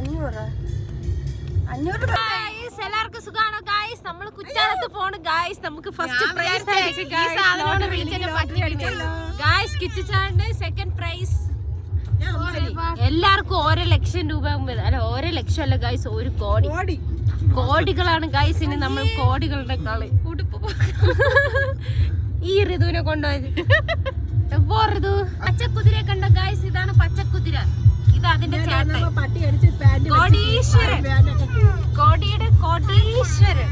അഞ്ഞൂറ് അഞ്ഞൂറ് എല്ലാവർക്കും സുഖാണോ ഗായ്സ് നമ്മൾ കുറ്റാലത്ത് പോണ്. ഗായ്സ് നമുക്ക് ഫസ്റ്റ് പ്രൈസ് ഗായ്സ് കിച്ചിച്ചാണ്ട് സെക്കൻഡ് പ്രൈസ്. എല്ലാവർക്കും ഓരോ ലക്ഷം രൂപ. അല്ല ഓരോ ലക്ഷം അല്ല ഗായ്സ് ഒരു കോടി. കോടികളാണ് ഗായ്സ് ഇനി നമ്മൾ കോടികളുടെ കളി. ഈ ഋതുവിനെ കൊണ്ടുപോയത്. എപ്പോ ഋതു? പച്ചക്കുതിരയെ കണ്ട ഗായ്സ് ഇതാണ് പച്ചക്കുതിര. ഇത് അതിന്റെ പട്ടി അടിച്ച് പാന്റ് കോടീശ്വരൻ. കോടിയുടെ കോടീശ്വരൻ.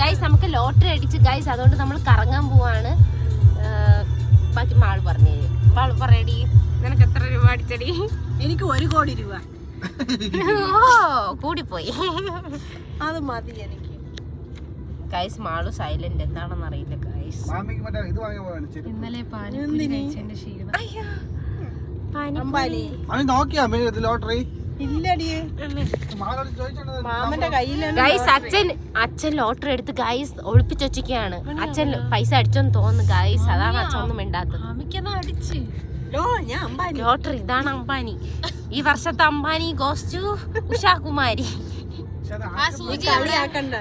ഗൈസ് നമുക്ക് ലോട്ടറി അടിച്ച് ഗൈസ് അതുകൊണ്ട് നമ്മൾ കറങ്ങാൻ പോവാണ്. ബാക്കി മാൾ പറഞ്ഞു മാൾ പറയടി. നിനക്ക് എത്ര രൂപ അടിച്ചടി? എനിക്ക് ഒരു കോടി രൂപ. ഓ കൂടിപ്പോയി. അത് മതി എനിക്ക്. ഗൈസ് മാളു സൈലന്റ് എന്താണെന്ന് അറിയില്ല ഗൈസ് ഇന്നലെ പാനി ഇത് ലോട്ടറി. ഇല്ലടിയേ മാമന്റെ കയ്യിലാണ് ഗൈസ് അച്ഛൻ അച്ഛൻ ലോട്ടറി എടുത്ത് ഗൈസ് ഒളിപ്പിച്ച് വെച്ചിരിക്കുകയാണ്. അച്ഛൻ പൈസ അടിച്ചോന്ന് തോന്നുന്നു ഗൈസ് അതാണ് അച്ഛൻ ഒന്നും മിണ്ടാത്തത്. ലോ ഞാൻ അമ്പാലി ലോട്ടറി ഇതാണ് അംബാനി. ഈ വർഷത്തെ അംബാനി ഗോസ്റ്റു ടു ഉഷാകുമാരി. കളിയാക്കണ്ട.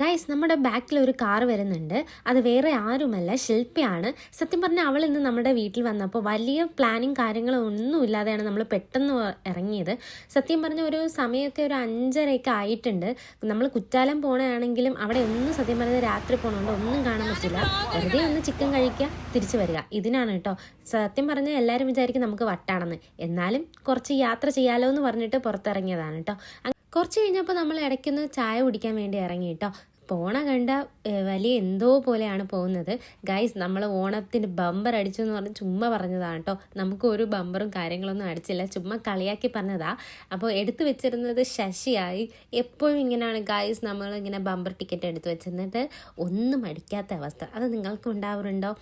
ഗൈസ് നമ്മുടെ ബാക്കിൽ ഒരു കാർ വരുന്നുണ്ട്. അത് വേറെ ആരുമല്ല ശില്പയാണ്. സത്യം പറഞ്ഞാൽ അവൾ ഇന്ന് നമ്മുടെ വീട്ടിൽ വന്നപ്പോൾ വലിയ പ്ലാനിങ് കാര്യങ്ങളോ ഒന്നും ഇല്ലാതെയാണ് നമ്മൾ പെട്ടെന്ന് ഇറങ്ങിയത്. സത്യം പറഞ്ഞ ഒരു സമയമൊക്കെ ഒരു അഞ്ചരയൊക്കെ ആയിട്ടുണ്ട്. നമ്മൾ കുറ്റാലം പോകണമെങ്കിലും അവിടെ ഒന്നും സത്യം പറഞ്ഞാൽ രാത്രി പോകണോണ്ട് ഒന്നും കാണാൻ പറ്റില്ല. വെറുതെ ഒന്ന് ചിക്കൻ കഴിക്കുക തിരിച്ചു വരിക. ഇതിനാണ് കേട്ടോ സത്യം പറഞ്ഞാൽ എല്ലാവരും വിചാരിക്കും നമുക്ക് വട്ടാണെന്ന്. എന്നാലും കുറച്ച് യാത്ര ചെയ്യാലോ എന്ന് പറഞ്ഞിട്ട് പുറത്തിറങ്ങിയതാണ് കേട്ടോ കുറച്ച് കഴിഞ്ഞപ്പോൾ നമ്മൾ ഇടയ്ക്കൊന്ന് ചായ കുടിക്കാൻ വേണ്ടി ഇറങ്ങി കേട്ടോ പോണ കണ്ട വലിയ എന്തോ പോലെയാണ് പോകുന്നത്. ഗൈസ് നമ്മൾ ഓണത്തിന് ബമ്പർ അടിച്ചു എന്ന് പറഞ്ഞ് ചുമ്മാ പറഞ്ഞതാണ് കേട്ടോ നമുക്ക് ഒരു ബമ്പറും കാര്യങ്ങളൊന്നും അടിച്ചില്ല. ചുമ്മാ കളിയാക്കി പറഞ്ഞതാ. അപ്പോൾ എടുത്തു വെച്ചിരുന്നത് ശശിയായി. എപ്പോഴും ഇങ്ങനെയാണ് ഗൈസ് നമ്മൾ ഇങ്ങനെ ബമ്പർ ടിക്കറ്റ് എടുത്തു വെച്ചിരുന്നിട്ട് ഒന്നും അടിക്കാത്ത അവസ്ഥ. അത് നിങ്ങൾക്ക് ഉണ്ടാവാറുണ്ടോ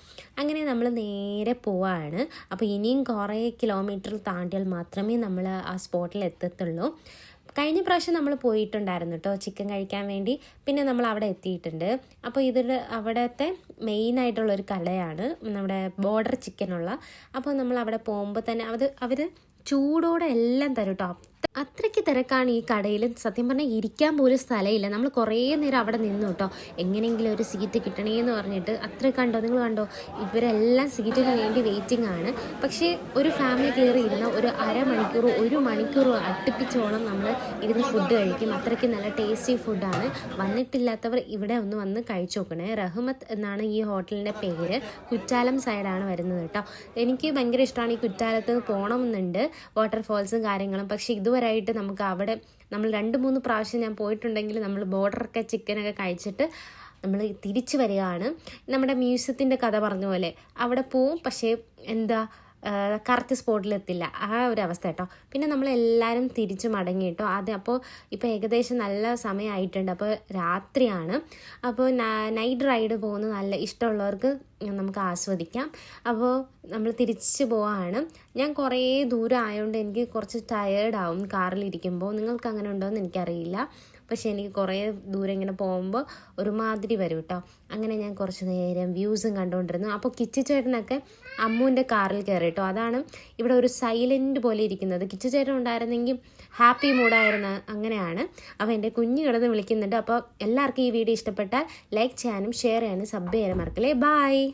അങ്ങനെ നമ്മൾ നേരെ പോവാണ്. അപ്പോൾ ഇനിയും കുറേ കിലോമീറ്റർ താണ്ടിയാൽ മാത്രമേ നമ്മൾ ആ സ്പോട്ടിൽ എത്തത്തുള്ളൂ. കഴിഞ്ഞ പ്രാവശ്യം നമ്മൾ പോയിട്ടുണ്ടായിരുന്നു കേട്ടോ ചിക്കൻ കഴിക്കാൻ വേണ്ടി. പിന്നെ നമ്മൾ അവിടെ എത്തിയിട്ടുണ്ട്. അപ്പോൾ ഇതിന്റെ അവിടുത്തെ മെയിനായിട്ടുള്ളൊരു കലയാണ്. നമ്മുടെ ബോർഡർ ചിക്കനുള്ള അപ്പോൾ നമ്മൾ അവിടെ പോകുമ്പോൾ തന്നെ അത് അവർ ചൂടോടെ എല്ലാം തരും കേട്ടോ അത്രയ്ക്ക് തിരക്കാണ് ഈ കടയിൽ സത്യം പറഞ്ഞാൽ ഇരിക്കാൻ പോലും സ്ഥലമില്ല. നമ്മൾ കുറേ നേരം അവിടെ നിന്നു കേട്ടോ എങ്ങനെയെങ്കിലും ഒരു സീറ്റ് കിട്ടണേന്ന് പറഞ്ഞിട്ട്. അത്ര കണ്ടോ? നിങ്ങൾ കണ്ടോ? ഇവരെല്ലാം സീറ്റിന് വേണ്ടി വെയിറ്റിംഗ് ആണ്. പക്ഷേ ഒരു ഫാമിലി കയറി ഇരുന്ന ഒരു അരമണിക്കൂർ ഒരു മണിക്കൂറോ അടുപ്പിച്ചോളം നമ്മൾ ഇരുന്ന് ഫുഡ് കഴിക്കും. അത്രയ്ക്ക് നല്ല ടേസ്റ്റി ഫുഡാണ് വന്നിട്ടില്ലാത്തവർ ഇവിടെ ഒന്ന് വന്ന് കഴിച്ചു നോക്കണേ. റഹ്മത്ത് എന്നാണ് ഈ ഹോട്ടലിന്റെ പേര്. കുറ്റാലം സൈഡാണ് വരുന്നത് കേട്ടോ എനിക്ക് ഭയങ്കര ഇഷ്ടമാണ് ഈ കുറ്റാലത്ത് പോകണമെന്നുണ്ട് വാട്ടർഫോൾസും കാര്യങ്ങളും. പക്ഷേ ഇതുവരെയായിട്ട് നമുക്ക് അവിടെ നമ്മൾ രണ്ട് മൂന്ന് പ്രാവശ്യം ഞാൻ പോയിട്ടുണ്ടെങ്കിൽ നമ്മൾ ബോർഡറൊക്കെ ചിക്കനൊക്കെ കഴിച്ചിട്ട് നമ്മൾ തിരിച്ചു വരികയാണ്. നമ്മുടെ മ്യൂസിയത്തിന്റെ കഥ പറഞ്ഞ പോലെ അവിടെ പോവും പക്ഷേ എന്താ കറക്റ്റ് സ്പോട്ടിലെത്തില്ല. ആ ഒരു അവസ്ഥ കേട്ടോ. പിന്നെ നമ്മളെല്ലാവരും തിരിച്ചു മടങ്ങി കേട്ടോ. അത് അപ്പോൾ ഇപ്പോൾ ഏകദേശം നല്ല സമയമായിട്ടുണ്ട് അപ്പോൾ രാത്രിയാണ്. അപ്പോൾ നൈറ്റ് റൈഡ് പോകുന്നത് നല്ല ഇഷ്ടമുള്ളവർക്ക് നമുക്ക് ആസ്വദിക്കാം. അപ്പോൾ നമ്മൾ തിരിച്ചു പോവാണ്. ഞാൻ കുറേ ദൂരം ആയതുകൊണ്ട് എനിക്ക് കുറച്ച് ടയേർഡാവും കാറിലിരിക്കുമ്പോൾ നിങ്ങൾക്ക് അങ്ങനെ ഉണ്ടോയെന്ന് എനിക്കറിയില്ല. പക്ഷേ എനിക്ക് കുറേ ദൂരം ഇങ്ങനെ പോകുമ്പോൾ ഒരുമാതിരി വരും കേട്ടോ അങ്ങനെ ഞാൻ കുറച്ച് നേരം വ്യൂസും കണ്ടുകൊണ്ടിരുന്നു. അപ്പോൾ കിച്ചു ചേട്ടനൊക്കെ അമ്മുവിന്റെ കാറിൽ കയറി കേട്ടോ അതാണ് ഇവിടെ ഒരു സൈലന്റ് പോലെ ഇരിക്കുന്നത്. കിച്ചു ചേട്ടൻ ഉണ്ടായിരുന്നെങ്കിൽ ഹാപ്പി മൂഡായിരുന്ന അങ്ങനെയാണ്. അപ്പോൾ എന്റെ കുഞ്ഞു കിടന്ന് വിളിക്കുന്നുണ്ട്. അപ്പോൾ എല്ലാവർക്കും ഈ വീഡിയോ ഇഷ്ടപ്പെട്ടാൽ ലൈക്ക് ചെയ്യാനും ഷെയർ ചെയ്യാനും സബ് ചെയ്യാനും മറക്കല്ലേ. ബായ്